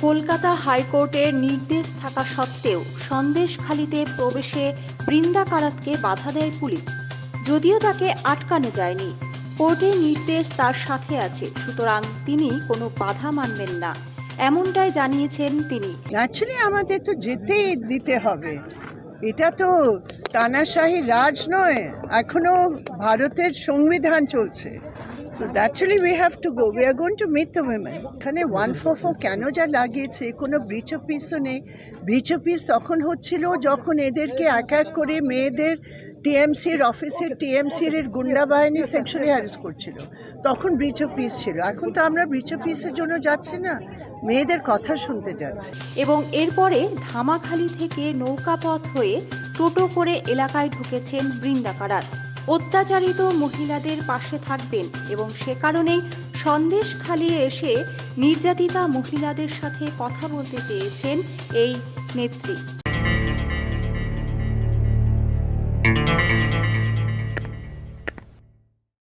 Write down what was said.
কলকাতা হাইকোর্টের নির্দেশ থাকা সত্ত্বেও সন্দেশখালিতে প্রবেশে বৃন্দা কারাতকে বাধা দেয় পুলিশ। যদিও তাকে আটকানো যায়নি। কোর্টের নির্দেশ তার সাথে আছে, সুতরাং তিনি কোনো বাধা মানবেন না। এমনটাই জানিয়েছেন তিনি। অ্যাকচুয়ালি আমাদের তো যেতেই দিতে হবে। এটা তো তানাশাহী রাজ নয়, এখনও ভারতের সংবিধান চলছে। তো we have to go we are going to meet the women এখানে ওয়ান ফোর ফোর কেন যা লাগিয়েছে? কোনো ব্রিচ অফ পিসও নেই। ব্রিচ অফ পিস তখন হচ্ছিল যখন এদেরকে এক এক করে মেয়েদের টিএমসির অফিসের টিএমসির এর গুন্ডা বাহিনী সেক্সুয়ালি হ্যারেস করছিল। তখন ব্রিচ অফ পিস ছিল। এখন তো আমরা ব্রিচ অফ পিসের জন্য যাচ্ছি না। মেয়েদের কথা শুনতে যাচ্ছি। এবং এরপরে ধামাখালি থেকে নৌকাপথ হয়ে টোটো করে এলাকায় ঢুকেছেন বৃন্দা কারাত অত্যাচারিত মহিলাদের পাশে থাকবেন এবং সে কারণে সন্দেশ খালিয়ে এসে নির্যাতিতা মহিলাদের সাথে কথা বলতে চেয়েছেন এই নেত্রী।